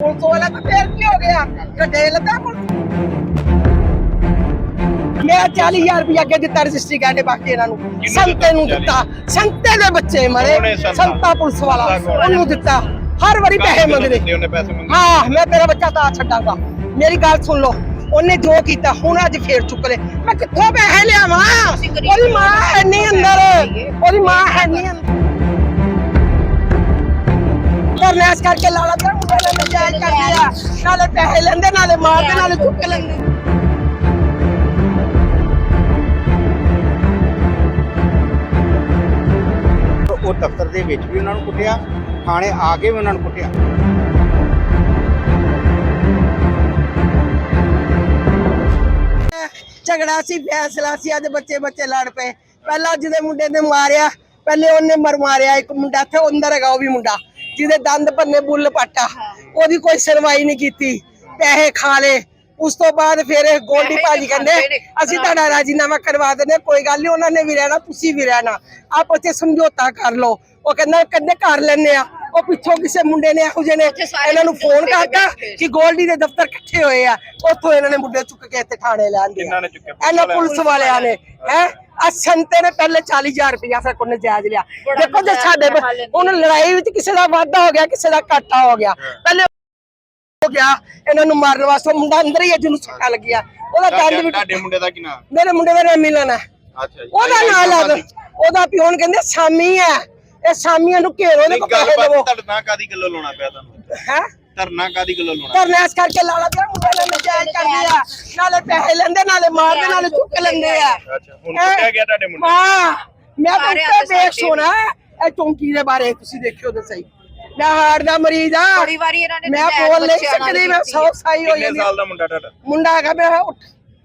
Police ਵਾਲਾ ਤਾਂ ਫੇਰ ਕੀ ਹੋ ਗਿਆ? ਗੱਡੇ ਲੱਗਾ ਪੁਲਿਸ ਮੈਂ 40000 ਰੁਪਇਆ ਅੱਗੇ ਦਿੱਤਾ ਰਜਿਸਟਰੀ ਕਰਦੇ ਬਾਕੀ ਇਹਨਾਂ ਨੂੰ। ਸੰਤੇ ਨੂੰ ਦਿੱਤਾ। ਸੰਤੇ ਦੇ ਬੱਚੇ ਮਰੇ। ਸੰਤਾ? ਪੁਲਿਸ ਵਾਲਾ? ਉਹਨੂੰ ਦਿੱਤਾ। ਹਰ ਵਾਰੀ ਪੈਸੇ ਮੰਗਦੇ। ਹਾਂ ਮੈਂ ਤੇਰਾ ਬੱਚਾ ਤਾਂ ਛੱਡਾਂਗਾ। ਮੇਰੀ ਗੱਲ ਸੁਣ ਲਓ। ਉਹਨੇ ਜੋ ਕੀਤਾ ਹੁਣ ਅੱਜ ਫੇਰ ਚੁੱਕ ਲੈ ਮੈਂ ਕਿੱਥੋਂ ਪੈਸੇ ਲਿਆਵਾਂ? ਉਹਦੀ ਮਾਂ ਹੈ ਨਹੀਂ ਅੰਦਰ। ਉਹਦੀ ਮਾਂ ਹੈ ਨਹੀਂ ਅੰਦਰ ਕਰਨੈਸ ਕਰਕੇ ਲਾਲਾ ਤੇ ਮੁੰਡੇ ਨੇ ਨਜਾਇਜ਼ ਕਰਦੀ ਆ। ਨਾਲੇ ਪੈਸੇ ਲੈਂਦੇ ਨਾਲੇ ਮਾਰਦੇ ਨਾਲੇ ਚੁੱਕ ਲੈਂਦੇ। ਉਹ ਦਫ਼ਤਰ ਦੇ ਵਿੱਚ ਵੀ ਉਹਨਾਂ ਨੂੰ ਕੁੱਟਿਆ ਥਾਣੇ ਆ ਕੇ ਵੀ ਉਹਨਾਂ ਨੂੰ ਕੁੱਟਿਆ। ਝਗੜਾ ਸੀ ਫੈਸਲਾ ਸੀ ਅੱਜ ਬੱਚੇ ਬੱਚੇ ਲੜ ਪਏ। ਪਹਿਲਾਂ ਜਿਹਦੇ ਮੁੰਡੇ ਨੇ ਮਾਰਿਆ ਪਹਿਲੇ ਉਹਨੇ ਮਰ ਮਾਰਿਆ ਇੱਕ ਮੁੰਡਾ ਤੇ ਅੰਦਰ ਹੈਗਾ ਉਹ ਵੀ ਮੁੰਡਾ। ਜਿਹਦੇ ਦੰਦ ਭੰਨੇ ਬੁੱਲ ਪਾਟਾ ਉਹਦੀ ਕੋਈ ਸੁਣਵਾਈ ਨਹੀਂ ਕੀਤੀ ਪੈਸੇ ਖਾ ਲੇ ਉਸ ਤੋਂ ਬਾਅਦ ਫਿਰ ਇਹ ਗੋਲਡੀ ਭਾਜੀ ਕਹਿੰਦੇ ਅਸੀਂ ਤੁਹਾਡਾ ਰਾਜੀਨਾਮਾ ਕਰਵਾ ਦਿੰਦੇ ਕੋਈ ਗੱਲ ਨਹੀਂ ਉਹਨਾਂ ਨੇ ਵੀ ਰਹਿਣਾ ਤੁਸੀਂ ਵੀ ਰਹਿਣਾ। ਆਪਸ ਵਿੱਚ ਸਮਝੌਤਾ ਕਰ ਲਓ। ਉਹ ਕਹਿੰਦਾ ਕਹਿੰਦੇ ਕਰ ਲੈਣੇ ਆ ਉਹ ਪਿੱਛੋਂ ਕਿਸੇ ਮੁੰਡੇ ਨੇ ਇਹੋ ਜਿਹੇ ਨੇ ਇਹਨਾਂ ਨੂੰ ਫੋਨ ਕਰਤਾ ਕਿ ਗੋਲਡੀ ਦੇ ਦਫ਼ਤਰ ਇਕੱਠੇ ਹੋਏ ਆ। ਉੱਥੋਂ ਇਹਨਾਂ ਨੇ ਮੁੰਡੇ ਚੁੱਕ ਕੇ ਇੱਥੇ ਥਾਣੇ ਨੇ ਚੁੱਕਿਆ? ਇਹਨਾਂ ਪੁਲਿਸ ਵਾਲਿਆਂ ਨੇ। ਹੈ? ਆ ਸੰਤੇ ਨੇ ਪਹਿਲੇ 40000 ਰੁਪਇਆ ਸਾਡੇ ਕੋਲ ਨਜਾਇਜ਼ ਲਿਆ। ਦੇਖੋ ਜੇ ਸਾਡੇ ਹੁਣ ਲੜਾਈ ਵਿੱਚ ਕਿਸੇ ਦਾ ਵਾਧਾ ਹੋ ਗਿਆ ਕਿਸੇ ਦਾ ਘਾਟਾ ਹੋ ਗਿਆ। ਪਹਿਲੇ ਹੋ ਗਿਆ ਇਹਨਾਂ ਨੂੰ ਮਾਰਨ ਵਾਸਤੇ ਮੁੰਡਾ ਅੰਦਰ ਹੀ ਹੈ ਜਿਹਨੂੰ ਸੱਟਾਂ ਲੱਗਿਆ। ਉਹਦਾ ਦੰਦ ਵੀ ਤੁਹਾਡੇ ਮੁੰਡੇ ਦਾ ਕੀ ਨਾਮ? ਮੇਰੇ ਮੁੰਡੇ ਦਾ ਨਾਮ ਮਿਲਣ ਹੈ। ਅੱਛਾ ਜੀ। ਉਹਦਾ ਨਾਂ ਲਾ ਦੋ ਉਹਦਾ ਪਿਓਨ ਕਹਿੰਦੇ ਸਾਮੀ ਹੈ। ਇਹ ਸਾਮੀਆਂ ਨੂੰ ਘੇਰੋ ਨੇ ਕੋ ਪੈਸੇ ਦੇਵੋ। ਧਰਨਾ ਕਾਦੀ ਗੱਲੋਂ ਲਾਉਣਾ ਪਿਆ ਤੁਹਾਨੂੰ? ਹੈ? ਧਰਨਾ ਕਾਦੀ ਗੱਲੋਂ ਲਾਉਣਾ ਕਰਨੈਸ ਕਰਕੇ ਲਾਲਾ ਤੇ ਮੁੰਡੇ ਨੇ ਨਜਾਇਜ਼ ਕਰਦੇ ਆ। ਨਾਲੇ ਪੈਸੇ ਲੈਂਦੇ ਨਾਲੇ ਮਾਰਦੇ ਨਾਲੇ ਚੁੱਕ ਲੈਂਦੇ ਆ। ਅੱਛਾ ਹੁਣ ਕੁੱਟਿਆ ਗਿਆ ਤੁਹਾਡੇ ਮੁੰਡੇ? ਹਾਂ ਮੈਂ ਤਾਂ ਉੱਤੇ ਦੇਖ ਸੋਣਾ ਇਹ ਚੌਂਕੀ ਦੇ ਬਾਰੇ ਤੁਸੀਂ ਦੇਖਿਓ ਤਾਂ ਸਹੀ। ਮੈਂ ਹਾਰਟ ਦਾ ਮਰੀਜ਼ ਆ ਬੜੀ ਵਾਰੀ ਇਹਨਾਂ ਨੇ ਮੈਂ ਨਜਾਇਜ਼ ਬੋਲ ਨਹੀਂ ਬੱਚਿਆਂ ਨਾਲ ਸਕਦੀ ਮੈਂ ਕੀਤੀ। ਸੌ ਸਾਈ ਹੋ ਕਿੰਨੇ ਜਾਂਦੀ ਸਾਲ ਦਾ ਮੁੰਡਾ ਤੁਹਾਡਾ? ਮੁੰਡਾ ਹੈਗਾ ਮੇਰਾ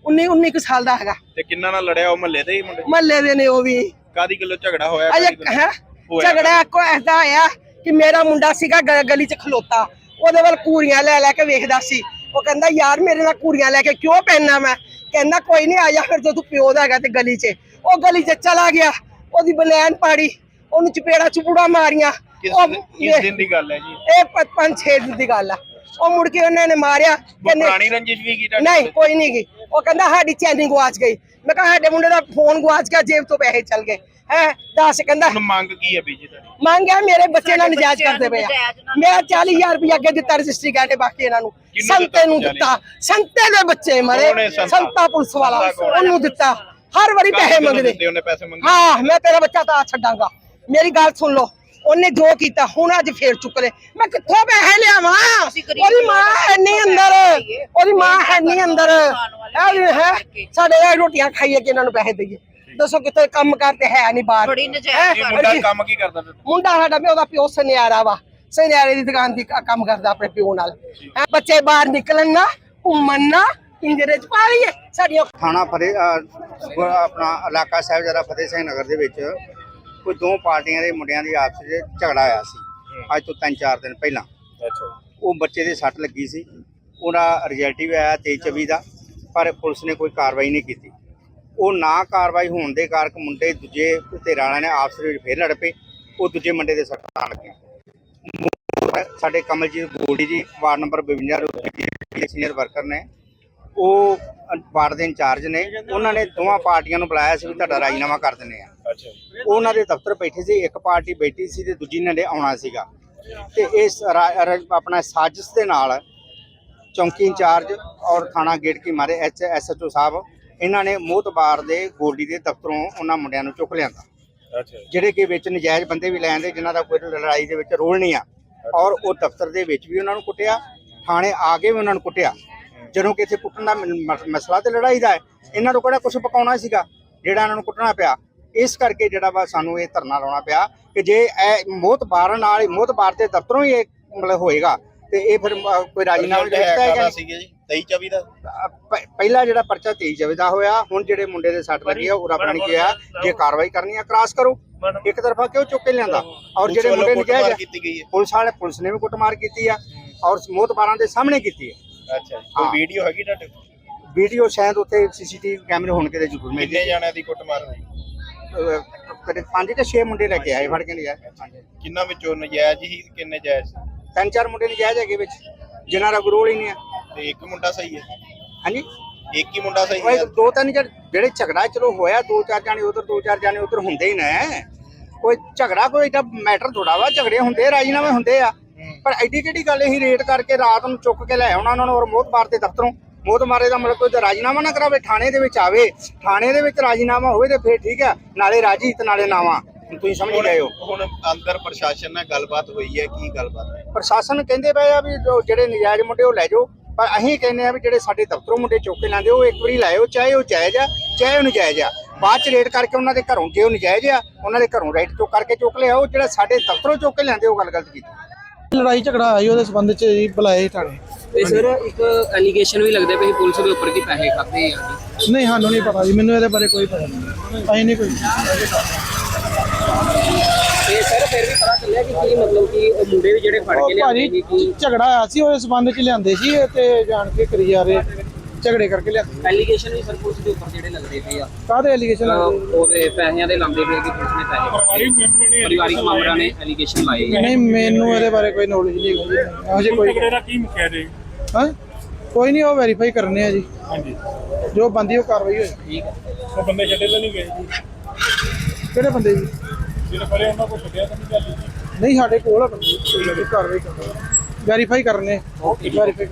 19 19 ਕੁ ਸਾਲ ਦਾ ਹੈਗਾ। ਤੇ ਕਿੰਨਾ ਨਾਲ ਲੜਿਆ ਉਹ ਮਹੱਲੇ ਦੇ ਹੀ ਮੁੰਡੇ? ਮਹੱਲੇ ਦੇ ਨੇ ਉਹ ਵੀ। ਕਾਦੀ ਗੱਲੋਂ ਝਗੜਾ ਹੋਇਆ ਅਜੇ ਕਾਹਦੀ ਗੱਲੋਂ? ਹੈ? ਹੋਇਆ ਝਗੜਾ ਕੋ ਐਸਾ ਆਇਆ ਕਿ ਮੇਰਾ ਮੁੰਡਾ ਸੀਗਾ ਗ- ਗਲੀ 'ਚ ਖਲੋਤਾ। ਉਹਦੇ ਵੱਲ ਕੂਰੀਆਂ ਲੈ ਲੈ ਕੇ ਵੇਖਦਾ ਸੀ। ਉਹ ਕਹਿੰਦਾ ਯਾਰ ਮੇਰੇ ਨਾਲ ਕੂਰੀਆਂ ਲੈ ਕੇ ਕਿਉਂ ਪੈਣਾ ਮੈਂ? ਕਹਿੰਦਾ ਕੋਈ ਨਹੀਂ ਆ ਜਾ ਫਿਰ ਜੇ ਤੂੰ ਪਿਓ ਦਾ ਹੈਗਾ ਤੇ ਗਲੀ 'ਚ। ਉਹ ਗਲੀ 'ਚ ਚਲਾ ਗਿਆ। ਉਹਦੀ ਬਨੈਣ ਪਾੜੀ। ਉਹਨੂੰ ਚਪੇੜਾ ਚੁਪੜਾ ਮਾਰੀਆਂ। ਕਿਸ ਉਹ ਕਿਸ ਦਿਨ ਦੀ ਗੱਲ ਹੈ ਜੀ? ਇਹ ਪ- ਪੰਜ ਛੇ ਦਿਨ ਦੀ ਗੱਲ ਆ। ਉਹ ਮੁੜ ਕੇ ਉਹਨਾਂ ਨੇ ਮਾਰਿਆ ਕਹਿੰਦੇ ਪੁਰਾਣੀ ਰੰਜਿਸ਼ ਵੀ ਕੀ ਤੁਹਾਡੇ ਨਹੀਂ ਕੋਈ ਨਹੀਂ ਗਈ। ਉਹ ਕਹਿੰਦਾ ਸਾਡੀ ਚੈਨੀ ਗਵਾਚ ਗਈ। ਮੈਂ ਕਿਹਾ ਸਾਡੇ ਮੁੰਡੇ ਦਾ ਫੋਨ ਗਵਾਚ ਗਿਆ ਜੇਬ ਤੋਂ ਪੈਸੇ ਚਲ ਗਏ। ਹੈ ਦੱਸ ਕਹਿੰਦਾ ਹੁਣ ਮੰਗ ਕੀ ਹੈ ਬੀਜੀ ਤੁਹਾਡੀ? ਮੰਗਿਆ ਮੇਰੇ ਬੱਚੇ ਨਾਲ ਨਜਾਇਜ਼ ਕਰਦੇ ਪਏ ਆ। ਮੈਂ 40000 ਰੁਪਇਆ ਅੱਗੇ ਦਿੱਤਾ ਰਜਿਸਟਰੀ ਕਰਦੇ ਬਾਕੀ ਇਹਨਾਂ ਨੂੰ। ਕਿਹਨੂੰ ਸੰਤੇ ਨੂੰ ਦਿੱਤਾ ਦਿੱਤਾ। ਸੰਤੇ ਦੇ ਬੱਚੇ ਮਰੇ। ਕੌਣ ਹੈ ਸੰਤਾ? ਸੰਤਾ ਪੁਲਿਸ ਵਾਲਾ। ਸੰਤਾ ਕੌਣ ਹੈ? ਉਹਨੂੰ ਦਿੱਤਾ। ਹਰ ਵਾਰੀ ਪੈਸੇ ਮੰਗਦੇ। ਉਹਨੇ ਪੈਸੇ ਮੰਗੇ? ਹਾਂ ਮੈਂ ਤੇਰਾ ਬੱਚਾ ਤਾਂ ਛੱਡਾਂਗਾ। ਮੇਰੀ ਗੱਲ ਸੁਣ ਲਓ। ਉਹਨੇ ਜੋ ਕੀਤਾ ਹੁਣ ਅੱਜ ਫੇਰ ਚੁੱਕ ਲੈ ਮੈਂ ਕਿੱਥੋਂ ਪੈਸੇ ਲਿਆਵਾਂ? ਉਹਦੀ ਮਾਂ ਹੈ ਨਹੀਂ ਅੰਦਰ ਉਹਦੀ ਮਾਂ ਹੈ ਨਹੀਂ ਅੰਦਰ। ਇਹ ਹੈ ਸਾਡੇ ਇਹ ਰੋਟੀਆਂ ਖਾਈਏ ਕਿ ਇਹਨਾਂ ਨੂੰ ਪੈਸੇ ਦਈਏ? ਦੱਸੋ ਕਿਤੇ ਕੰਮ ਕਰਦੇ ਹੈ ਨਹੀਂ ਬਾਹਰ। ਬੜੀ ਨਜਾਇਜ਼? ਮੁੰਡਾ ਕੰਮ ਕੀ ਕਰਦਾ ਫਿਰ? ਮੁੰਡਾ ਸਾਡਾ ਵੀ ਉਹਦਾ ਪਿਓ ਸੁਨਿਆਰਾ ਵਾ। ਸੁਨਿਆਰੇ ਦੀ ਦੁਕਾਨ ਦੀ ਕੰਮ ਕਰਦਾ ਆਪਣੇ ਪਿਓ ਨਾਲ। ਬੱਚੇ ਬਾਹਰ ਨਿਕਲਣ ਨਾ ਘੁੰਮਣ ਨਾ ਪਿੰਜਰੇ ਚ ਪਾ ਲਈਏ। ਸਾਡੀਆਂ ਥਾਣਾ ਫਤਿਹ ਆਪਣਾ ਇਲਾਕਾ ਸਾਹਿਬ ਜਰਾ ਫਤਿਹ ਸਿੰਘ ਨਗਰ ਦੇ ਵਿੱਚ ਕੋਈ ਦੋ ਪਾਰਟੀਆਂ ਦੇ ਮੁੰਡਿਆਂ ਦੀ ਆਪਸ ਵਿੱਚ ਝਗੜਾ ਆਇਆ ਸੀ। ਅੱਜ ਤੋਂ 3-4 ਦਿਨ ਪਹਿਲਾਂ। ਅੱਛਾ। ਉਹ ਬੱਚੇ ਦੇ ਸੱਟ ਲੱਗੀ ਸੀ। ਉਹਦਾ ਰਿਜ਼ਲਟ ਵੀ ਆਇਆ 23-24 ਦਾ ਪਰ ਪੁਲਿਸ ਨੇ ਕੋਈ ਕਾਰਵਾਈ ਨਹੀਂ ਕੀਤੀ। ਉਹ ਨਾ ਕਾਰਵਾਈ ਹੋਣ ਦੇ ਕਾਰਨ ਮੁੰਡੇ ਦੂਜੇ ਧਿਰਾਂ ਵਾਲਿਆਂ ਨੇ ਆਪਸ ਵਿੱਚ ਫੇਰ ਲੜ ਪਏ। ਉਹ ਦੂਜੇ ਮੁੰਡੇ ਦੇ ਸੱਟਾਂ ਲੱਗੀਆਂ ਸਾਡੇ ਕਮਲਜੀਤ ਗੋਲਡੀ ਜੀ ਵਾਰਡ ਨੰਬਰ 52 ਦੇ ਸੀਨੀਅਰ ਵਰਕਰ ਨੇ ਉਹ ਵਾਰਡ ਦੇ ਇੰਚਾਰਜ ਨੇ ਉਹਨਾਂ ਨੇ ਦੋਵਾਂ ਪਾਰਟੀਆਂ ਨੂੰ ਬੁਲਾਇਆ ਸੀ ਵੀ ਤੁਹਾਡਾ ਰਾਜੀਨਾਮਾ ਕਰ ਦਿੰਦੇ ਆ। ਅੱਛਾ। ਉਹਨਾਂ ਦੇ ਦਫ਼ਤਰ ਬੈਠੇ ਸੀ ਇੱਕ ਪਾਰਟੀ ਬੈਠੀ ਸੀ ਤੇ ਦੂਜੀ ਨੇ ਆਉਣਾ ਸੀਗਾ। ਤੇ ਇਸ ਆਪਣਾ ਸਾਜ਼ਿਸ਼ ਦੇ ਨਾਲ ਚੌਂਕੀ ਇੰਚਾਰਜ ਔਰ ਥਾਣਾ ਗੇਟ ਕੀ ਮਾਰੇ ਐਚ ਐਸਐਚਓ ਸਾਹਿਬ ਇਹਨਾਂ ਨੇ ਮੋਹਤਬਾਰ ਦੇ ਗੋਲਡੀ ਦੇ ਦਫ਼ਤਰੋਂ ਉਹਨਾਂ ਮੁੰਡਿਆਂ ਨੂੰ ਚੁੱਕ ਲਿਆਂਦਾ। ਅੱਛਾ। ਜਿਹੜੇ ਕਿ ਵਿੱਚ ਨਜਾਇਜ਼ ਬੰਦੇ ਵੀ ਲੈਂਦੇ ਜਿਨ੍ਹਾਂ ਦਾ ਕੋਈ ਲੜਾਈ ਦੇ ਵਿੱਚ ਰੋਲ ਨਹੀਂ ਆ। ਔਰ ਉਹ ਦਫ਼ਤਰ ਦੇ ਵਿੱਚ ਵੀ ਉਹਨਾਂ ਨੂੰ ਕੁੱਟਿਆ ਥਾਣੇ ਆ ਕੇ ਵੀ ਉਹਨਾਂ ਨੂੰ ਕੁੱਟਿਆ। ਜਦੋਂ ਕਿ ਇੱਥੇ ਕੁੱਟਣ ਦਾ ਮ- ਮਸਲਾ ਤੇ ਲੜਾਈ ਦਾ ਹੈ ਇਹਨਾਂ ਨੂੰ ਕਿਹੜਾ ਕੁਝ ਪਕਾਉਣਾ ਸੀਗਾ ਜਿਹੜਾ ਇਹਨਾਂ ਨੂੰ ਕੁੱਟਣਾ ਪਿਆ। ਇਸ ਕਰਕੇ ਜਿਹੜਾ ਵਾ ਸਾਨੂੰ ਇਹ ਧਰਨਾ ਲਾਉਣਾ ਪਿਆ ਕਿ ਜੇ ਇਹ ਮੋਹਤਬਾਰਾਂ ਨਾਲ ਹੀ ਮੋਹਤਬਾਰ ਦੇ ਦਫ਼ਤਰੋਂ ਹੀ ਇਹ ਮਤਲਬ ਹੋਏਗਾ ਤੇ ਇਹ ਫਿਰ ਕੋਈ ਰਾਜੀਨਾਮਾ ਜਿਹੜਾ ਹੈ ਹੈ ਕਾਹਦਾ ਸੀਗਾ ਜੀ? 23 24 ਦਾ? ਪ- ਪਹਿਲਾ ਜਿਹੜਾ ਪਰਚਾ 23 ਜਵੇ ਦਾ ਹੋਇਆ ਹੁਣ ਜਿਹੜੇ ਮੁੰਡੇ ਦੇ ਸੱਟ ਲੱਗੀ ਆ ਉਹ ਰੱਬ ਨੇ ਕਿਹਾ ਜੇ ਕਾਰਵਾਈ ਕਰਨੀ ਆ ਕ੍ਰਾਸ ਕਰੋ। ਇੱਕ ਤਰਫਾ ਕਿਉਂ ਚੁੱਕ ਕੇ ਲਿਆਂਦਾ? ਔਰ ਪੁਲਿਸ ਜਿਹੜੇ ਵੱਲੋਂ ਮੁੰਡੇ ਕੁੱਟਮਾਰ ਨਜਾਇਜ਼ ਆ, ਕੀਤੀ ਗਈ ਹੈ। ਪੁਲਿਸ ਵਾਲੇ ਪੁਲਿਸ ਨੇ ਵੀ ਕੁੱਟਮਾਰ ਕੀਤੀ ਆ ਔਰ ਮੋਤਬਾਰਾਂ ਦੇ ਸਾਹਮਣੇ ਕੀਤੀ ਹੈ। ਅੱਛਾ ਜੀ। ਕੋਈ ਹਾਂ। ਵੀਡੀਓ ਹੈਗੀ ਤੁਹਾਡੇ ਕੋਲ? ਵੀਡੀਓ ਸ਼ਾਇਦ ਉੱਥੇ ਸੀਸੀਟੀਵੀ ਕੈਮਰੇ ਹੋਣ ਕਿਤੇ ਜ਼ਰੂਰ ਮਿਲ ਕਿੰਨੇ ਜਾਣਿਆਂ ਦੀ ਕੁੱਟਮਾਰ ਹੋਈ? ਜੇ ਕਦੇ ਪੰਜ ਤੇ 6 ਮੁੰਡੇ ਲੈ ਕੇ ਆਏ ਫੜ ਕੇ ਆਏ ਕਿੰਨਾ ਵਿੱਚੋਂ ਨਜਾਇਜ਼ ਹੀ ਕਿੰਨੇ ਜਾਇਜ਼? ਸੀ? ਤਿੰਨ ਚਾਰ ਮੁੰਡੇ ਨਜਾਇਜ਼ ਹੈਗੇ ਵਿੱਚ ਜਿਨ੍ਹਾਂ ਦਾ ਕੋਈ ਰੋਲ ਹੀ ਨਹੀਂ ਆ। ਤੇ ਇੱਕ ਮੁੰਡਾ ਸਹੀ ਹੈ? ਹਾਂਜੀ? ਇੱਕ ਹੀ ਮੁੰਡਾ ਸਹੀ ਹੈ? ਦੋ ਤਿੰਨ ਜਿਹੜੇ ਜਿਹੜੇ ਝਗੜਾ ਚਲੋ ਹੋਇਆ ਦੋ ਚਾਰ ਜਾਣੇ ਉਧਰ ਦੋ ਚਾਰ ਜਾਣੇ ਉਧਰ ਹੁੰਦੇ ਹੀ ਨੇ। ਕੋਈ ਝਗੜਾ ਕੋਈ ਏਡਾ ਮੈਟਰ ਥੋੜਾ ਵਾ ਝਗੜੇ ਹੁੰਦੇ ਰਾਜੀਨਾਮੇ ਹੁੰਦੇ ਆ। ਪਰ ਐਡੀ ਕਿਹੜੀ ਗੱਲ ਇਹ ਰੇਟ ਕਰਕੇ ਰਾਤ ਨੂੰ ਚੁੱਕ ਕੇ ਲੈ ਆਉਣਾ ਉਹਨਾਂ ਨੂੰ ਔਰ ਮੋਹਤਬਾਰ ਦੇ ਦਫ਼ਤਰੋਂ। ਮੋਹਤਬਾਰੇ ਦਾ ਮਤਲਬ ਕੋਈ ਰਾਜੀਨਾਮਾ ਨਾ ਕਰਾਵੇ ਥਾਣੇ ਦੇ ਵਿੱਚ ਆਵੇ। ਥਾਣੇ ਦੇ ਵਿੱਚ ਰਾਜੀਨਾਮਾ ਹੋਵੇ ਤੇ ਫੇਰ ਠੀਕ ਆ ਨਾਲੇ ਰਾਜੀ ਤੇ ਨਾਲੇ ਨਾਵਾ। ਤੁਸੀਂ ਸਮਝ ਗਏ ਹੋ। ਹੁਣ ਅੰਦਰ ਪ੍ਰਸ਼ਾਸਨ ਨਾਲ ਗੱਲਬਾਤ ਹੋਈ ਹੈ ਕੀ ਗੱਲਬਾਤ ਹੈ? ਪ੍ਰਸ਼ਾਸਨ ਕਹਿੰਦੇ ਪਏ ਆ ਵੀ ਜੋ ਜਿਹੜੇ ਨਜਾਇਜ਼ ਮੁੰਡੇ ਉਹ ਲੈ ਜਾਓ ਪਰ ਅਸੀਂ ਕਹਿੰਦੇ ਆ ਵੀ ਜਿਹੜੇ ਸਾਡੇ ਦਫ਼ਤਰੋਂ ਮੁੰਡੇ ਚੁੱਕ ਕੇ ਲੈਂਦੇ ਉਹ ਇੱਕ ਵਾਰੀ ਲਾਇਓ ਚਾਹੇ ਉਹ ਜਾਇਜ਼ ਆ ਚਾਹੇ ਉਹ ਨਜਾਇਜ਼ ਆ। ਬਾਅਦ ਚ ਰੇਟ ਕਰਕੇ ਉਹਨਾਂ ਦੇ ਘਰੋਂ ਜੇ ਉਹ ਨਜਾਇਜ਼ ਆ ਉਹਨਾਂ ਦੇ ਘਰੋਂ ਰੇਟ ਚੁੱਕ ਕਰਕੇ ਚੁੱਕ ਲਿਆਓ ਜਿਹੜਾ ਸਾਡੇ ਦਫ਼ਤਰੋਂ ਚੁੱਕ ਕੇ ਲੈਂਦੇ ਉਹ ਗੱਲ ਗਲਤ ਕੀਤੀ। ਲੜਾਈ ਝਗੜਾ ਆਈ ਉਹਦੇ ਸੰਬੰਧ ਚ ਜੀ ਬੁਲਾਏ ਥਾਣੇ। ਤੇ ਸਰ ਇੱਕ ਐਲੀਗੇਸ਼ਨ ਵੀ ਲੱਗਦੇ ਸੀ ਪੁਲਿਸ ਦੇ ਉੱਪਰ ਕਿ ਪੈਸੇ ਖਾਦੇ ਆ ਨਹੀਂ ਸਾਨੂੰ ਨਹੀਂ ਪਤਾ ਜੀ ਮੈਨੂੰ ਇਹਦੇ ਬਾਰੇ ਕੋਈ ਪਤਾ ਨਹੀਂ। ਅਸੀਂ ਨਹੀਂ ਕੋਈ ਤੇ ਸਰ ਫਿਰ ਵੀ ਪਤਾ ਚੱਲਿਆ ਕਿ ਕੀ ਮਤਲਬ ਕਿ ਉਹ ਮੁੰਡੇ ਵੀ ਜਿਹੜੇ ਫੜ ਕੇ ਲਿਆਂਦੇ ਭਾਜੀ ਝਗੜਾ ਆਇਆ ਸੀ ਉਹਦੇ ਸੰਬੰਧ ਚ ਲਿਆਂਦੇ ਸੀ ਇਹ ਤੇ ਜਾਣ ਕੇ ਕਰੀ ਜਾ ਰਹੇ ਝਗੜੇ ਕਰਕੇ ਲਿਆਂਦੇ ਐਲੀਗੇਸ਼ਨ ਵੀ ਸਰ ਪੁਲਿਸ ਦੇ ਉੱਪਰ ਜਿਹੜੇ ਲੱਗਦੇ ਪਏ ਆ। ਕਾਹਦੇ ਐਲੀਗੇਸ਼ਨ ਉਹਦੇ ਪੈਸਿਆਂ ਦੇ ਲਾਉਂਦੇ ਪਏ ਕਿ ਪੁਲਿਸ ਨੇ ਪੈਸੇ ਪਰਿਵਾਰਿਕ ਮੈਂਬਰਾਂ ਨੇ ਐਲੀਗੇਸ਼ਨ ਲਾਏ। ਨਹੀਂ ਮੈਨੂੰ ਇਹਦੇ ਬਾਰੇ ਕੋਈ ਨੌਲੇਜ ਨਹੀਂ ਹੈਗੀ। ਇਹੋ ਜਿਹੀ ਕੋਈ ਝਗੜੇ ਦਾ ਕੀ ਮੁੱਕਿਆ ਜੀ? ਹਾਂ? ਕੋਈ ਨਹੀਂ ਉਹ ਵੈਰੀਫਾਈ ਕਰਨੇ ਆ ਜੀ। ਹਾਂਜੀ। ਜੋ ਬੰਦੀ ਉਹ ਕਾਰਵਾਈ ਹੋਏ। ਠੀਕ ਹੈ ਉਹ ਬੰਦੇ ਛੱਡੇ ਤਾਂ ਨਹੀਂ ਗਏ ਜੀ। ਕਿਹੜੇ ਬੰਦੇ ਜੀ? ਜਿਹੜੇ ਫੜੇ ਉਹਨਾਂ ਕੋਲ ਛੱਡਿਆ ਤਾਂ ਨਹੀਂ ਗੱਲ ਜੀ ਨਹੀਂ ਸਾਡੇ ਕੋਲ ਆ ਬੰਦੇ। ਕੋਈ ਕਾਰਵਾਈ ਕਰਨੀ। ਵੈਰੀਫਾਈ ਕਰਨੇ ਵੈਰੀਫਾਈ